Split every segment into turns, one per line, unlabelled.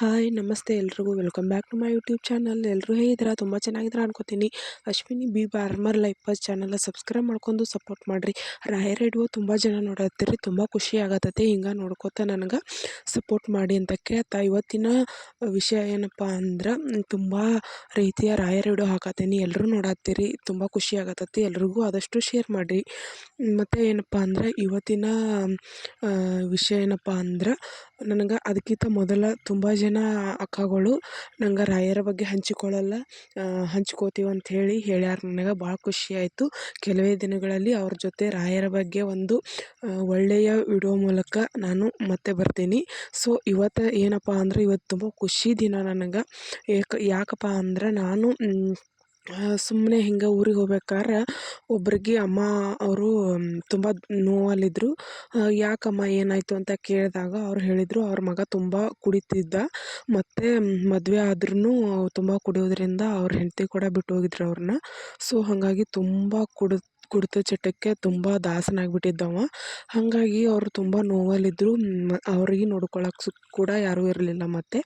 Hi ನಮಸ್ತೆ ಎಲ್ರಿಗೂ. Welcome back to my YouTube channel ಎಲ್ಲರೂ ಹೇಗಿದ್ದೀರಾ? ತುಂಬ ಚೆನ್ನಾಗಿದ್ದೀರಾ ಅನ್ಕೋತೀನಿ. Ashwini B Barmar life channel subscribe ಮಾಡ್ಕೊಂಡು ಸಪೋರ್ಟ್ ಮಾಡಿರಿ. ರಾಯರ್ ಇಡುವ ತುಂಬ ಜನ ನೋಡತ್ತೀರಿ. ತುಂಬ ಖುಷಿ ಆಗತ್ತೆ ಹಿಂಗೆ ನೋಡ್ಕೋತ ನನಗೆ ಸಪೋರ್ಟ್ ಮಾಡಿ ಅಂತ ಕೇಳ್ತಾ ಇವತ್ತಿನ ವಿಷಯ ಏನಪ್ಪ ಅಂದ್ರೆ ತುಂಬ ರೀತಿಯ ರಾಯರ್ ಇಡೋ ಹಾಕತ್ತೀನಿ. ಎಲ್ಲರೂ ನೋಡತ್ತೀರಿ. ತುಂಬ ಖುಷಿ ಆಗತ್ತೈತಿ. ಎಲ್ರಿಗೂ ಆದಷ್ಟು ಶೇರ್ ಮಾಡಿರಿ. ಮತ್ತು ಏನಪ್ಪ ಅಂದ್ರೆ ಇವತ್ತಿನ ವಿಷಯ ಏನಪ್ಪ ಅಂದ್ರೆ ನನಗೆ ಅದಕ್ಕಿಂತ ಮೊದಲು ತುಂಬ ಜನ ಅಕ್ಕಗಳು ನಂಗೆ ರಾಯರ ಬಗ್ಗೆ ಹಂಚಿಕೊಳ್ಳಲ್ಲ ಹಂಚ್ಕೋತೀವಿ ಅಂತ ಹೇಳಿ ಹೇಳ್ಯಾರ. ನನಗೆ ಭಾಳ ಖುಷಿ ಆಯಿತು. ಕೆಲವೇ ದಿನಗಳಲ್ಲಿ ಅವ್ರ ಜೊತೆ ರಾಯರ ಬಗ್ಗೆ ಒಂದು ಒಳ್ಳೆಯ ವಿಡಿಯೋ ಮೂಲಕ ನಾನು ಮತ್ತೆ ಬರ್ತೀನಿ. ಸೊ, ಇವತ್ತು ಏನಪ್ಪ ಅಂದ್ರೆ ಇವತ್ತು ತುಂಬ ಖುಷಿ ದಿನ ನನಗೆ. ಏಕೆ, ಯಾಕಪ್ಪ ಅಂದ್ರೆ ನಾನು ಸುಮ್ಮನೆ ಹಿಂಗೆ ಊರಿಗೆ ಹೋಗ್ಬೇಕಾದ್ರೆ ಒಬ್ರಿಗೆ ಅಮ್ಮ ಅವರು ತುಂಬ ನೋವಲ್ಲಿದ್ದರು ಯಾಕಮ್ಮ ಏನಾಯಿತು ಅಂತ ಕೇಳಿದಾಗ ಅವ್ರು ಹೇಳಿದರು, ಅವ್ರ ಮಗ ತುಂಬ ಕುಡಿತಿದ್ದ. ಮತ್ತು ಮದುವೆ ಆದ್ರೂ ತುಂಬ ಕುಡಿಯೋದ್ರಿಂದ ಅವ್ರ ಹೆಂಡತಿ ಕೂಡ ಬಿಟ್ಟು ಹೋಗಿದ್ರು ಅವ್ರನ್ನ. ಸೊ, ಹಾಗಾಗಿ ತುಂಬ ಕುಡ್ ಕುಡಿತ ಚಟಕ್ಕೆ ತುಂಬ ದಾಸನಾಗ್ಬಿಟ್ಟಿದ್ದ ಅವ ಹಾಗಾಗಿ ಅವರು ತುಂಬ ನೋವಲ್ಲಿದ್ದರು ಅವ್ರಿಗೆ ನೋಡ್ಕೊಳ್ಳೋಕೆ ಸು, ಕೂಡ ಯಾರೂ ಇರಲಿಲ್ಲ ಮತ್ತು.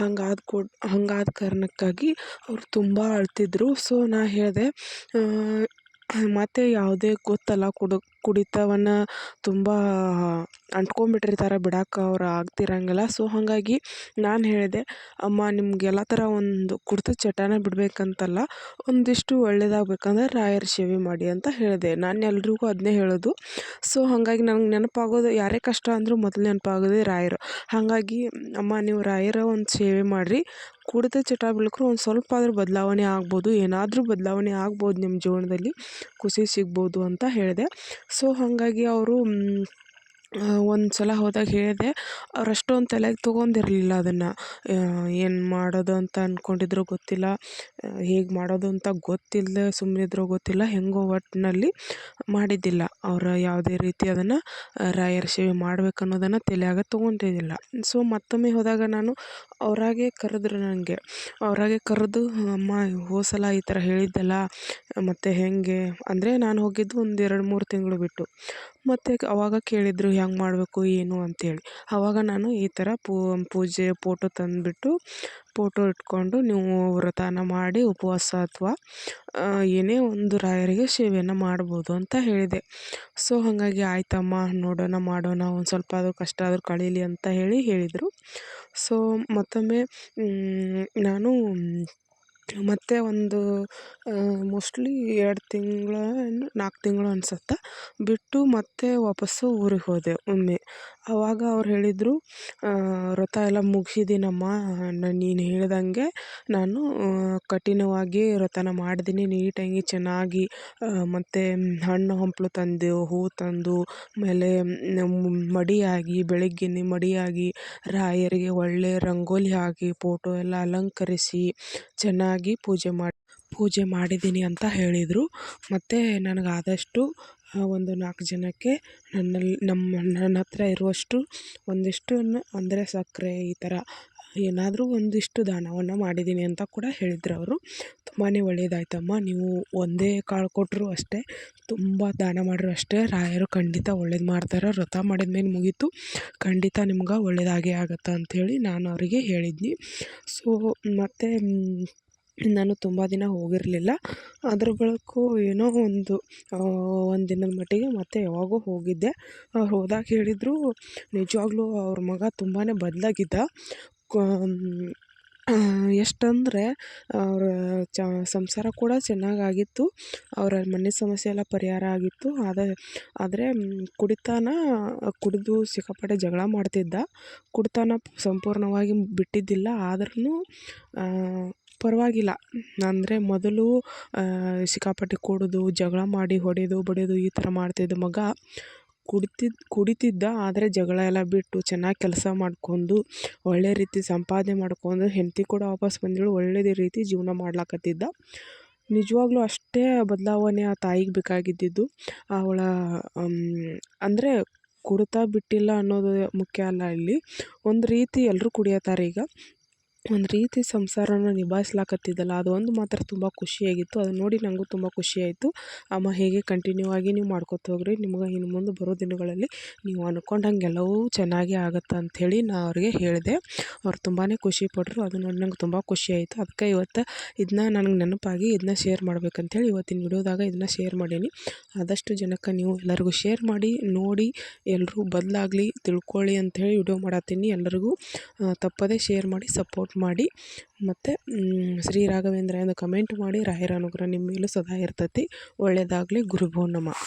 ಹಂಗಾದ ಕೂ, ಹಂಗಾದ ಕಾರಣಕ್ಕಾಗಿ ಅವ್ರು ತುಂಬ ಅಳ್ತಿದ್ರು. ಸೊ ನಾ ಹೇಳಿದೆ ಮತ್ತು ಯಾವುದೇ ಗೊತ್ತಲ್ಲ ಕುಡು ಕುಡಿತವನ್ನು ತುಂಬ ಅಂಟ್ಕೊಂಡ್ಬಿಟ್ಟಿರ್ತಾರೆ ಬಿಡಕ್ಕೆ ಅವ್ರು ಆಗ್ತಿರಂಗಿಲ್ಲ. ಸೊ ಹಾಗಾಗಿ ನಾನು ಹೇಳಿದೆ, ಅಮ್ಮ, ನಿಮ್ಗೆ ಎಲ್ಲ ಥರ ಒಂದು ಕುಡ್ತ ಚಟನ ಬಿಡಬೇಕಂತಲ್ಲ, ಒಂದಿಷ್ಟು ಒಳ್ಳೆಯದಾಗಬೇಕಂದ್ರೆ ರಾಯರ ಸೇವೆ ಮಾಡಿ ಅಂತ ಹೇಳಿದೆ. ನಾನು ಎಲ್ರಿಗೂ ಅದನ್ನೇ ಹೇಳೋದು. ಸೊ ಹಾಗಾಗಿ ನನಗೆ ನೆನಪಾಗೋದು, ಯಾರೇ ಕಷ್ಟ ಅಂದರೂ ಮೊದಲು ನೆನಪಾಗೋದೇ ರಾಯರು. ಹಾಗಾಗಿ, ಅಮ್ಮ, ನೀವು ರಾಯರ ಒಂದು ಸೇವೆ ಮಾಡಿರಿ. ಕುಡಿದ ಚಟ ಬಿಡ್ಲಿಕ್ಕೂ ಒಂದು ಸ್ವಲ್ಪ ಆದರೂ ಬದಲಾವಣೆ ಆಗ್ಬೋದು. ಏನಾದರೂ ಬದಲಾವಣೆ ಆಗ್ಬೋದು ನಿಮ್ಮ ಜೀವನದಲ್ಲಿ. ಖುಷಿ ಸಿಗ್ಬೋದು ಅಂತ ಹೇಳಿದೆ. ಸೊ ಹಾಗಾಗಿ ಅವರು ಒಂದು ಸಲ ಹೋದಾಗ ಹೇಳಿದೆ ಅವ್ರು ಅಷ್ಟೊಂದು ತಲೆಗೆ ತೊಗೊಂಡಿರ್ಲಿಲ್ಲ ಅದನ್ನು. ಏನು ಮಾಡೋದು ಅಂತ ಅಂದ್ಕೊಂಡಿದ್ರು ಗೊತ್ತಿಲ್ಲ. ಹೇಗೆ ಮಾಡೋದು ಅಂತ ಗೊತ್ತಿಲ್ಲದೆ ಸುಮ್ಮನಿದ್ರೋ ಗೊತ್ತಿಲ್ಲ. ಹೆಂಗೋ ಒಟ್ಟಿನಲ್ಲಿ ಮಾಡಿದ್ದಿಲ್ಲ. ಅವರು ಯಾವುದೇ ರೀತಿ ಅದನ್ನು ರಾಯರ ಸೇವೆ ಮಾಡ್ಬೇಕು ಅನ್ನೋದನ್ನು ತಲೆಯಾಗ ತೊಗೊಂತಿದ್ದಿಲ್ಲ ಸೊ ಮತ್ತೊಮ್ಮೆ ಹೋದಾಗ ನಾನು ಅವರಾಗೆ ಕರೆದ್ರು ನನಗೆ ಅವರಾಗೆ ಕರೆದು, ಅಮ್ಮ, ಹೋದ ಸಲ ಈ ಥರ ಹೇಳಿದ್ದೆಲ್ಲ, ಮತ್ತು ಹೇಗೆ? ಅಂದರೆ ನಾನು ಹೋಗಿದ್ದು ಒಂದು ಎರಡು ಮೂರು ತಿಂಗಳು ಬಿಟ್ಟು. ಮತ್ತು ಅವಾಗ ಕೇಳಿದರು ಹೆಂಗೆ ಮಾಡಬೇಕು, ಏನು ಅಂತೇಳಿ ಅವಾಗ ನಾನು ಈ ಥರ ಪೂಜೆ ಫೋಟೋ ತಂದುಬಿಟ್ಟು ಫೋಟೋ ಇಟ್ಕೊಂಡು ನೀವು ವ್ರತನ ಮಾಡಿ ಉಪವಾಸ ಅಥವಾ ಏನೇ ಒಂದು ರಾಯರಿಗೆ ಸೇವೆಯನ್ನು ಮಾಡ್ಬೋದು ಅಂತ ಹೇಳಿದೆ. ಸೊ, ಹಾಗಾಗಿ ಆಯ್ತಮ್ಮ, ನೋಡೋಣ, ಮಾಡೋಣ, ಒಂದು ಸ್ವಲ್ಪ ಆದರೂ ಕಷ್ಟ ಆದರೂ ಕಳೀಲಿ ಅಂತ ಹೇಳಿ ಹೇಳಿದರು. ಸೊ, ಮತ್ತೊಮ್ಮೆ ನಾನು ಮತ್ತೆ ಒಂದು ಮೋಸ್ಟ್ಲಿ ಎರಡು ತಿಂಗಳು ನಾಲ್ಕು ತಿಂಗಳು ಅನ್ಸುತ್ತೆ. ಬಿಟ್ಟು ಮತ್ತೆ ವಾಪಸ್ಸು ಊರಿಗೆ ಹೋದೆ ಒಮ್ಮೆ. ಆವಾಗ ಅವ್ರು ಹೇಳಿದರು ವ್ರತ ಎಲ್ಲ ಮುಗಿಸಿದ್ದೀನಮ್ಮ ನೀನು ಹೇಳ್ದಂಗೆ ನಾನು ಕಠಿಣವಾಗಿ ವ್ರತನ ಮಾಡಿದ್ದೀನಿ ನೀಟಾಗಿ ಚೆನ್ನಾಗಿ ಮತ್ತು ಹಣ್ಣು ಹಂಪಲು ತಂದು, ಹೂ ತಂದು, ಆಮೇಲೆ ಮಡಿಯಾಗಿ, ಬೆಳಗ್ಗೆನೆ ಮಡಿಯಾಗಿ, ರಾಯರಿಗೆ ಒಳ್ಳೆಯ ರಂಗೋಲಿ ಹಾಕಿ, ಫೋಟೋ ಎಲ್ಲ ಅಲಂಕರಿಸಿ ಚೆನ್ನಾಗಿ ಪೂಜೆ ಮಾಡಿ, ಪೂಜೆ ಮಾಡಿದ್ದೀನಿ ಅಂತ ಹೇಳಿದರು. ಮತ್ತು ನನಗೆ ಆದಷ್ಟು ಒಂದು ನಾಲ್ಕು ಜನಕ್ಕೆ ನನ್ನಲ್ಲಿ ನಮ್ಮ ನನ್ನ ಹತ್ರ ಇರುವಷ್ಟು ಒಂದಿಷ್ಟನ್ನು ಅಂದರೆ ಸಕ್ಕರೆ ಈ ಥರ ಏನಾದರೂ ಒಂದಿಷ್ಟು ದಾನವನ್ನು ಮಾಡಿದ್ದೀನಿ ಅಂತ ಕೂಡ ಹೇಳಿದ್ರು ಅವರು. ತುಂಬಾ ಒಳ್ಳೆಯದಾಯ್ತಮ್ಮ ನೀವು ಒಂದೇ ಕಾಳು ಕೊಟ್ಟರು ಅಷ್ಟೇ, ತುಂಬ ದಾನ ಮಾಡಿದ್ರು ಅಷ್ಟೇ. ರಾಯರು ಖಂಡಿತ ಒಳ್ಳೇದು ಮಾಡ್ತಾರೆ. ವ್ರತ ಮಾಡಿದ ಮೇಲೆ ಮುಗೀತು. ಖಂಡಿತ ನಿಮ್ಗೆ ಒಳ್ಳೆಯದಾಗೇ ಆಗುತ್ತೆ ಅಂಥೇಳಿ ನಾನು ಅವರಿಗೆ ಹೇಳಿದ್ನಿ. ಸೊ ಮತ್ತು ನಾನು ತುಂಬ ದಿನ ಹೋಗಿರಲಿಲ್ಲ. ಅದ್ರ ಬಳಕು ಏನೋ ಒಂದು ಒಂದು ದಿನದ ಮಟ್ಟಿಗೆ ಮತ್ತೆ ಯಾವಾಗೋ ಹೋಗಿದ್ದೆ. ಅವ್ರು ಹೋದಾಗ ಹೇಳಿದರು, ನಿಜವಾಗ್ಲೂ ಅವ್ರ ಮಗ ತುಂಬಾ ಬದಲಾಗಿದ್ದ. ಎಷ್ಟಂದರೆ, ಅವರ ಚ, ಸಂಸಾರ ಕೂಡ ಚೆನ್ನಾಗಾಗಿತ್ತು. ಅವರ ಮನೆ ಸಮಸ್ಯೆ ಎಲ್ಲ ಪರಿಹಾರ ಆಗಿತ್ತು. ಆದರೆ ಆದರೆ ಕುಡಿತಾನ, ಕುಡಿದು ಸಿಕ್ಕಾಪಟ್ಟೆ ಜಗಳ ಮಾಡ್ತಿದ್ದ. ಕುಡಿತಾನ ಸಂಪೂರ್ಣವಾಗಿ ಬಿಟ್ಟಿದ್ದಿಲ್ಲ. ಆದ್ರೂ ಪರವಾಗಿಲ್ಲ. ಅಂದರೆ ಮೊದಲು ಸಿಕ್ಕಾಪಟ್ಟೆ ಕುಡಿದು, ಜಗಳ ಮಾಡಿ ಹೊಡೆದು ಬಡಿಯೋದು ಈ ಥರ ಮಾಡ್ತಿದ್ದ ಮಗ. ಕುಡಿತಿದ್ದ ಕುಡಿತಿದ್ದ, ಆದರೆ ಜಗಳ ಎಲ್ಲ ಬಿಟ್ಟು ಚೆನ್ನಾಗಿ ಕೆಲಸ ಮಾಡ್ಕೊಂಡು ಒಳ್ಳೆಯ ರೀತಿ ಸಂಪಾದನೆ ಮಾಡ್ಕೊಂಡು, ಹೆಂಡತಿ ಕೂಡ ವಾಪಸ್ ಬಂದಳು ಒಳ್ಳೆಯ ರೀತಿ ಜೀವನ ಮಾಡ್ಲಾಕತ್ತಿದ್ದ. ನಿಜವಾಗ್ಲೂ ಅಷ್ಟೇ ಬದಲಾವಣೆ ಆ ತಾಯಿಗೆ ಬೇಕಾಗಿದ್ದಿದ್ದು. ಅವಳ ಅಂದರೆ ಕುಡಿತ ಬಿಟ್ಟಿಲ್ಲ ಅನ್ನೋದು ಮುಖ್ಯ ಅಲ್ಲ ಇಲ್ಲಿ. ಒಂದು ರೀತಿ ಎಲ್ಲರೂ ಕುಡಿಯತ್ತಾರೆ ಈಗ. ಒಂದು ರೀತಿ ಸಂಸಾರನ ನಿಭಾಯಿಸ್ಲಾಕತ್ತಿದ್ದಲ್ಲ, ಅದು ಒಂದು ಮಾತ್ರ ತುಂಬ ಖುಷಿಯಾಗಿತ್ತು. ಅದನ್ನ ನೋಡಿ ನನಗೂ ತುಂಬ ಖುಷಿಯಾಯಿತು. ಅಮ್ಮ ಹೇಗೆ ಕಂಟಿನ್ಯೂ ಆಗಿ ನೀವು ಮಾಡ್ಕೊತ ಹೋಗ್ರಿ, ನಿಮ್ಗೆ ಇನ್ನು ಮುಂದೆ ಬರೋ ದಿನಗಳಲ್ಲಿ ನೀವು ಅಂದ್ಕೊಂಡಂಗೆ ಎಲ್ಲವೂ ಚೆನ್ನಾಗಿ ಆಗುತ್ತೆ ಅಂಥೇಳಿ ನಾ ಅವ್ರಿಗೆ ಹೇಳಿದೆ. ಅವ್ರು ತುಂಬಾ ಖುಷಿಪಟ್ಟರು ಅದು ನೋಡಿ ನಂಗೆ ತುಂಬ ಖುಷಿಯಾಯಿತು. ಅದಕ್ಕೆ ಇವತ್ತು ಇದನ್ನ ನನಗೆ ನೆನಪಾಗಿ ಇದನ್ನ ಶೇರ್ ಮಾಡ್ಬೇಕಂತೇಳಿ ಇವತ್ತಿನ ವಿಡಿಯೋದಾಗ ಇದನ್ನ ಶೇರ್ ಮಾಡೀನಿ. ಆದಷ್ಟು ಜನಕ್ಕೆ ನೀವು ಎಲ್ಲರಿಗೂ ಶೇರ್ ಮಾಡಿ, ನೋಡಿ ಎಲ್ಲರೂ ಬದಲಾಗಲಿ ತಿಳ್ಕೊಳ್ಳಿ ಅಂಥೇಳಿ ವಿಡಿಯೋ ಮಾಡತ್ತೀನಿ. ಎಲ್ಲರಿಗೂ ತಪ್ಪದೇ ಶೇರ್ ಮಾಡಿ ಸಪೋರ್ಟ್ ಮಾಡಿ ಮತ್ತು ಶ್ರೀ ರಾಘವೇಂದ್ರ ಎಂದು ಕಮೆಂಟ್ ಮಾಡಿ, ರಾಯರ ಅನುಗ್ರಹ ನಿಮ್ಮ ಮೇಲೂ ಸದಾ ಇರ್ತೈತಿ. ಒಳ್ಳೆಯದಾಗಲಿ ಗುರುಭೋ ನಮಃ.